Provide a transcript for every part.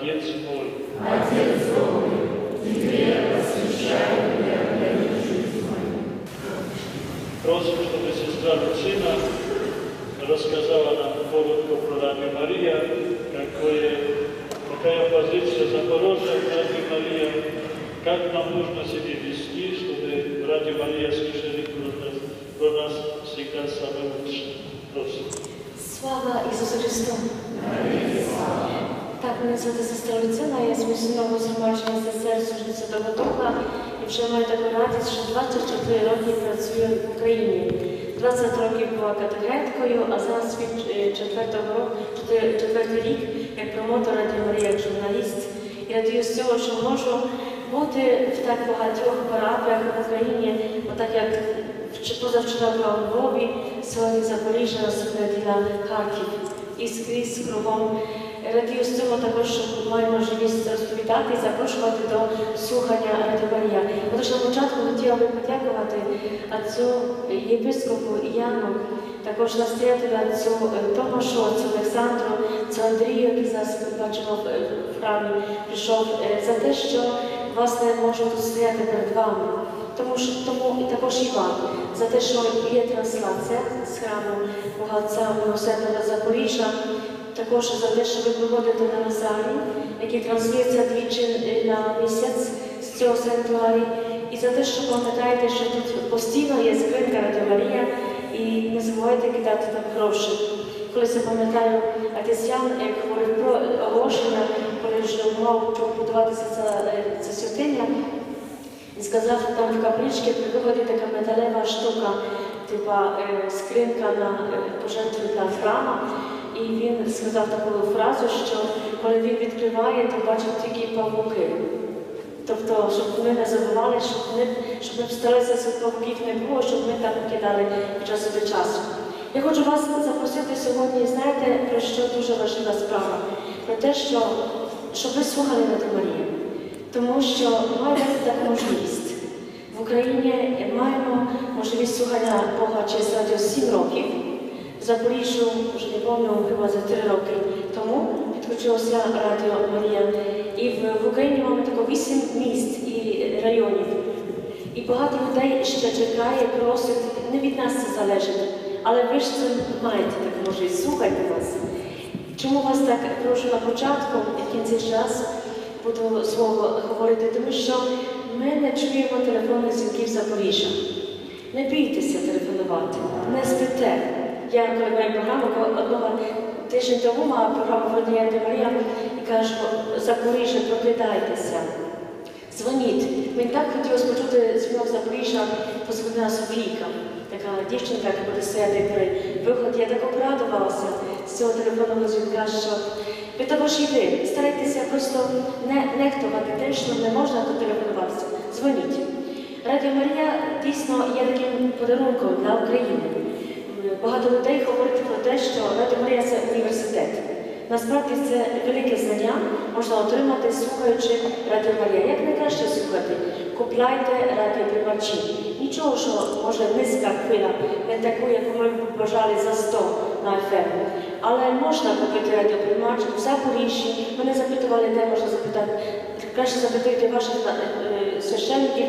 Отец мой, Просим, чтобы сестра Люцина рассказала нам коротко про Радио Мария, какое, какая позиция Запорожья в Радио Мария, как нам нужно себя вести, чтобы Радио Мария слышали про нас, про нас всегда самое лучшее. Просим. Слава Ісусу Христу! Так, мене звати сестра Люцина, я з місійного згромадження СССР Святого Духа і вже маю таку радість, що 24 роки працюю в Україні. 20 років була катехеткою, а зараз від е, четвертого року, чотири- четвертий рік як промотор Радіо як журналіст. І радію з цього, що можу бути в так багатьох парафіях в Україні, отак як позавчора була у Львові, сьогодні Запоріжжя, наступна Харків і скрізь кругом. Радію з цього також, що маю можливість розповідати і запрошувати до слухання Радіо Марія. Отож на початку хотіла би подякувати отцю єпископу Яну, також настоятелю отцю е, Томашу, отцю Олександру, отцю Андрію, який зараз бачимо в е, храмі, прийшов е, за те, що власне можу тут стояти перед вами. Тому що тому і також і вам за те, що є трансляція з храму Бога Отця Милосердного Запоріжжя, також за те, що ви приходите на Розарій, який транслюється двічі е, на місяць з цього санктуарі, і за те, що пам'ятаєте, що тут постійно є скринка Радіо Марія, і не забувайте кидати там гроші. Колись я пам'ятаю, отець як говорив про оголошення, коли вже мав почав будуватися ця, е, святиня, і сказав, що там в капличці приходить така металева штука, типа е, скринка на пожертви для храма. І він сказав таку фразу, що коли він відкриває, то бачить тільки павуки. Тобто, щоб ми не забували, щоб ми, щоб ми старалися цих павуків не було, щоб ми там кидали часу до часу. Я хочу вас запросити сьогодні, знаєте, про що дуже важлива справа? Про те, що щоб ви слухали Ради Марії. Тому що маємо таку можливість. В Україні маємо можливість слухання Бога через радіо 7 років. В Запоріжжю, вже не пам'ятаю, хіба за 3 роки тому підключилося Радіо Марія. І в, Україні маємо тако 8 міст і районів. І багато людей ще чекає, просить, не від нас це залежить. Але ви ж це маєте таку можливість, слухайте вас. Чому вас так прошу на початку, і в кінці часу буду слово говорити, тому що ми не чуємо телефонних дзвінків Запоріжжя. Не бійтеся телефонувати, не спите. Я коли маю програму, одного тиждень тому мала програму Водія Марія і кажу, Запоріжжя, прокидайтеся. Дзвоніть. Мені так хотілося почути дзвінок Запоріжжя, позвонила Софійка, така дівчинка, яка буде стояти при виході. Я так обрадувалася з цього телефонного дзвінка, що ви також ви старайтеся просто не нехтувати те, що не можна телефонуватися. Дзвоніть. Радіо Марія дійсно є таким подарунком для України. Багато людей говорять про те, що Радіо Марія це університет. Насправді це велике знання можна отримати, слухаючи Радіо Марія. Як найкраще слухати? Купляйте радіоприймачі. Нічого, що може низька хвиля, не таку, яку ми б за 100 на FM. Але можна купити радіоприймач в Запоріжжі. Мене запитували, де можна запитати. Краще запитуйте ваших е, священників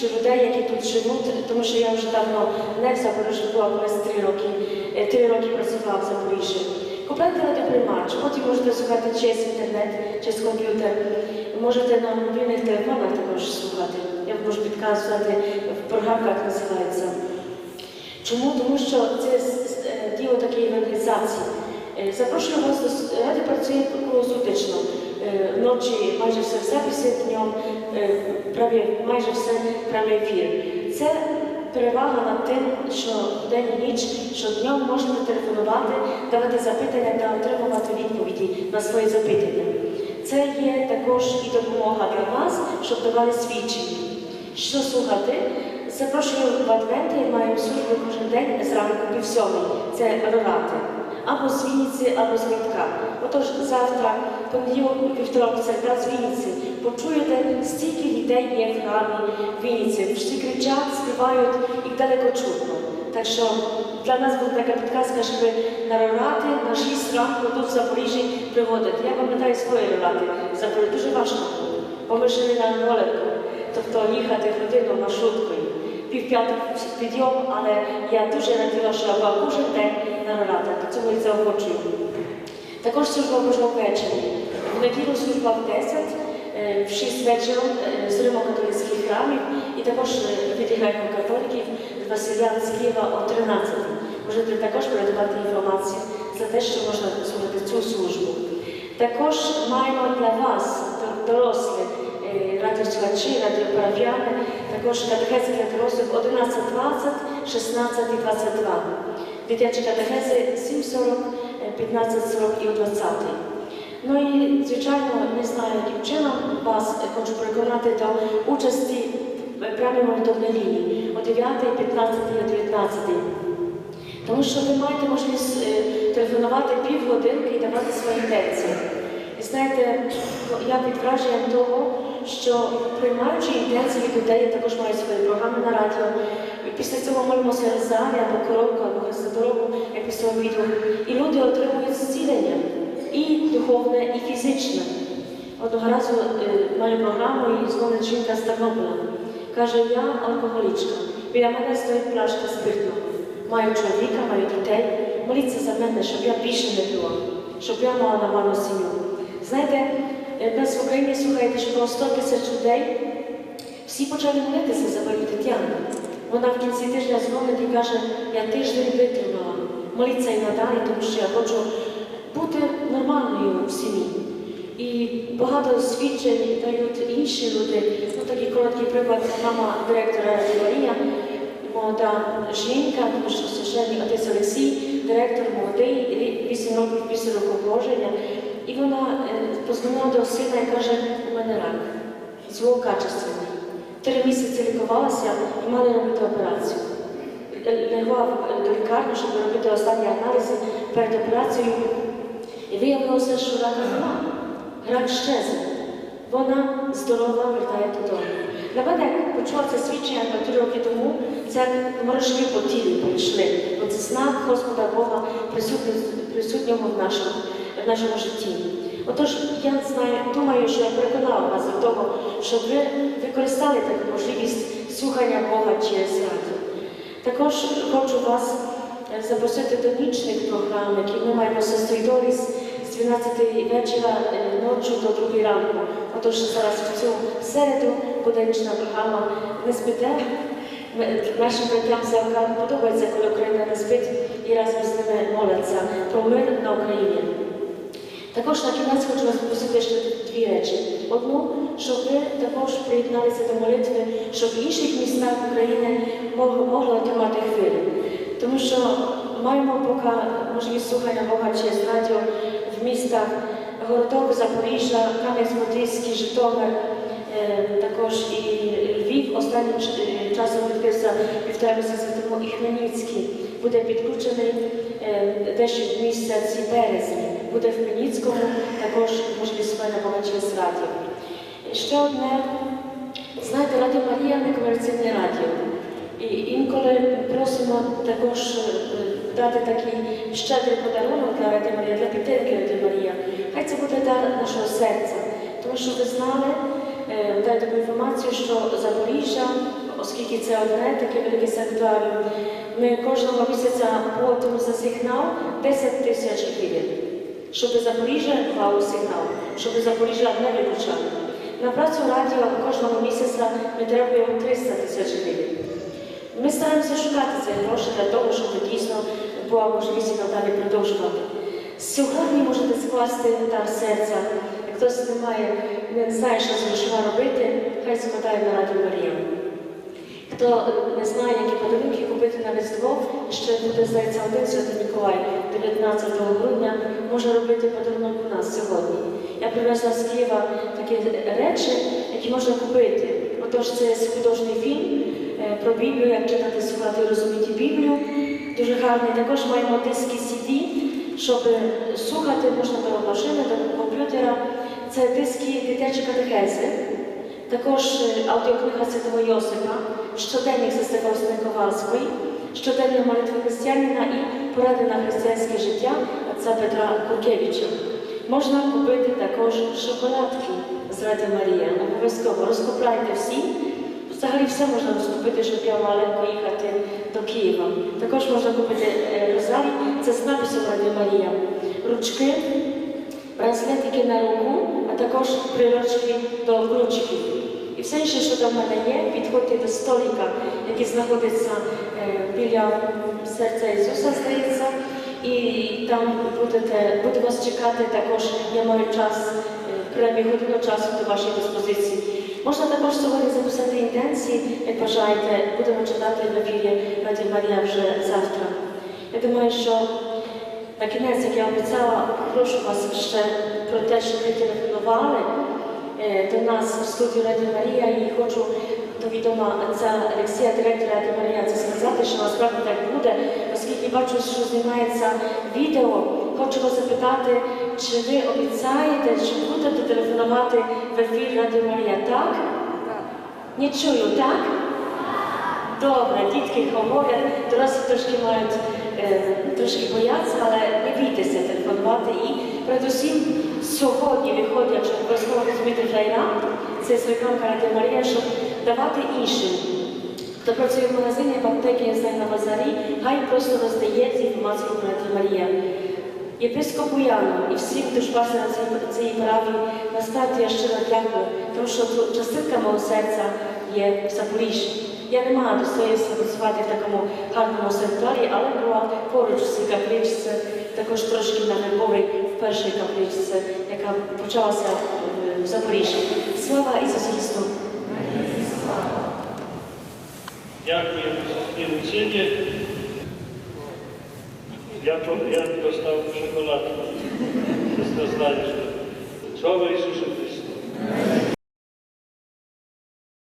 чи людей, які тут живуть, тому що я вже давно не в Запоріжжі була, колись три роки, е, три роки працювала в Запоріжжі. Купляйте радіоприймач, потім можете слухати через інтернет, через комп'ютер. Можете на мобільних телефонах також слухати. Я можу підказувати в програмках називається. Чому? Тому що це е, діло такої евангелізації. Е, Запрошую вас до раді працює круглосутично. Вночі майже все в записі, днем праві, майже все прямий ефір. Це перевага над тим, що день і ніч, що днем можна телефонувати, давати запитання та отримувати відповіді на свої запитання. Це є також і допомога для вас, щоб давали свідчення. Що слухати? Запрошую в Адвенти, маємо службу кожен день зранку пів. Це рорати. Або з Вінниці, або з Рідка. Отож завтра, понеділок, півторок, церква з Вінниці. Почуєте, стільки людей є в храмі Вінниці. Всі кричать, співають, їх далеко чутно. Так що для нас була така підказка, щоб на рорати на 6 ранку тут в Запоріжжі приводити. Я пам'ятаю свої рорати в Запоріжжі. Дуже важко було, бо ми жили на ролику, тобто їхати годину маршруткою. Пів п'ятого підйом, але я дуже раділа, що я була кожен день Цьому і заохочую. Також служба Божого ввечері. В неділю служба в 10, е, в 6 вечора е, з римо-католицьких храмів і також е, від греко-католиків з з Києва о 13. Можете також передавати інформацію за те, що можна слухати цю службу. Також маємо для вас, дорослі, радіослухачі, радіопарафіяни, також катехези для дорослих 11.20, 16.22. Дитячі катехези 7.40, е, 15.40 і 20. Ну і, звичайно, не знаю, яким чином вас е, хочу переконати до участі в прямій молитовній лінії о 9, 15 і 19. Тому що ви маєте можливість е, телефонувати півгодинки і давати свої інтенції. І знаєте, я під враженням того, що приймаючи інтенції від людей, також маю свої програми на радіо. І після цього молимося Розарі або коробку, або Христодорогу, як після обіду. І люди отримують зцілення і духовне, і фізичне. Одного разу е, маю програму і дзвонить жінка з Тернополя. Каже, я алкоголічка. Біля мене стоїть пляшка спиртного. Маю чоловіка, маю дітей. Моліться за мене, щоб я більше не пила, щоб я мала нормальну сім'ю. Знаєте, нас в Україні слухаєте, що було 100 тисяч людей. Всі почали молитися за мою Тетяну. Вона в кінці тижня дзвонить і каже, я тиждень витримала. Моліться і надалі, тому що я хочу бути нормальною в сім'ї. І багато свідчень дають інші люди. Ну, такий короткий приклад, мама директора Марія, молода жінка, тому що священник отець Олексій, директор молодий, 8 років після рукоположення. І вона е, позвонила до сина і каже, у мене рак, злокачественний. Три місяці лікувалася і мали робити операцію. Лягла в- до лікарні, щоб робити останні аналізи перед операцією. І виявилося, що рака нема. Рак щезне. Вона здорова, вертає додому. Для мене, почула це свідчення три роки тому, це морожки по тілі прийшли. Це знак Господа Бога присутнього в нашому, нашому житті. Отож, я знаю, думаю, що я переконала вас до того, щоб ви використали таку можливість слухання Бога через радіо. Також хочу вас е, запросити до нічних програм, які ми маємо сестрою Доріс з 12 вечора е, ночі до 2 ранку. Отож зараз в цю середу буде нічна програма не спите. Нашим братям завкам подобається, коли Україна не спить і разом з ними моляться про мир на Україні. Також на кінець хочу вас попросити ще дві речі. Одну, щоб ви також приєдналися до молитви, щоб в інших містах України мог- могли отримати хвилю. Тому що маємо поки можливість слухання Бога через радіо в містах Городок, Запоріжжя, Кам'янець-Подільський, Житомир, е, також і Львів останнім е, часом відкрився півтора місяця тому і Хмельницький буде підключений е, дещо в місяці березні. Буде в Хмельницькому також можливість Бога через радіо. Ще одне, знаєте, Радіо Марія не комерційне радіо. І інколи просимо також е, дати такий щедрий подарунок для Ради Марія, для підтримки Ради Марія. Хай це буде дар нашого серця. Тому що ви знали, е, даю таку інформацію, що Запоріжжя, оскільки це одне таке велике санктуаріум, ми кожного місяця платимо за сигнал 10 тисяч гривень. Щоб Запоріжжя мало сигнал, щоб Запоріжжя не виключали. На працю радіо кожного місяця ми требуємо 300 тисяч гривень. Ми стараємося шукати ці гроші для того, щоб дійсно була можливість надалі продовжувати. Сьогодні можете скласти дар серця. Хтось не має, не знає, що з грошима робити, хай складає на Радіо Марія. Хто не знає, які подарунки купити на Різдво, ще буде здається один Святий Миколай 19 грудня, може робити подарунок у нас сьогодні. Я привезла з Києва такі речі, які можна купити. Отож, це художній фільм е, про Біблію, як читати, слухати і розуміти Біблію. Дуже гарний. Також маємо диски CD, щоб слухати можна до машини, до комп'ютера. Це диски дитячі катехези. Також е, аудіокнига Святого Йосипа, щоденник Сестри Фаустини Ковальської, щоденна молитва християнина і поради на християнське життя отця Петра Куркевича. Можна купити також шоколадки з Ради Марія. Обов'язково розкупляйте всі. Взагалі все можна розкупити, щоб я маленько їхати до Києва. Також можна купити е, розарій, це з написом Ради Марія. Ручки, браслетики на руку, також прирочки до ключиків. І все інше, що там в мене є, підходьте до столика, який знаходиться е, біля серця Ісуса, здається, і там будете, буду вас чекати також, я маю час, е, принаймні годину часу до вашої диспозиції. Можна також сьогодні записати інтенції, як бажаєте, будемо читати в ефірі Раді Марія вже завтра. Я думаю, що на кінець, як я обіцяла, прошу вас ще про те, щоб ви телефонували е, до нас в студію Раді Марія і хочу до відома отця Олексія, директора Раді Марія, це сказати, що насправді так буде, оскільки бачу, що знімається відео. Хочу вас запитати, чи ви обіцяєте, що будете телефонувати в ефір Раді Марія, так? Не чую, так? Добре, дітки говорять, дорослі трошки мають е, трошки бояться, але не бійтеся телефонувати. І передусім сьогодні виходить, якщо обов'язково розуміти флайра, це з рекламка Ради Марія, щоб давати іншим. Хто працює в магазині, в аптеці, я знаю на базарі, хай просто роздає цю інформацію Ради Марія. Єпископу Яну і всім, хто ж пасе на цій, парафії, насправді я щиро дякую, тому що частинка мого серця є в Запоріжжі. Я не мала достоїнства працювати в такому гарному санаторії, але була поруч в цій капличці, також трошки на Львові в першій капличці, яка почалася е, в Запоріжжі. Слава Ісусу Христу! Дякую за співучення. Я, я достав шоколадку. Слава Ісусу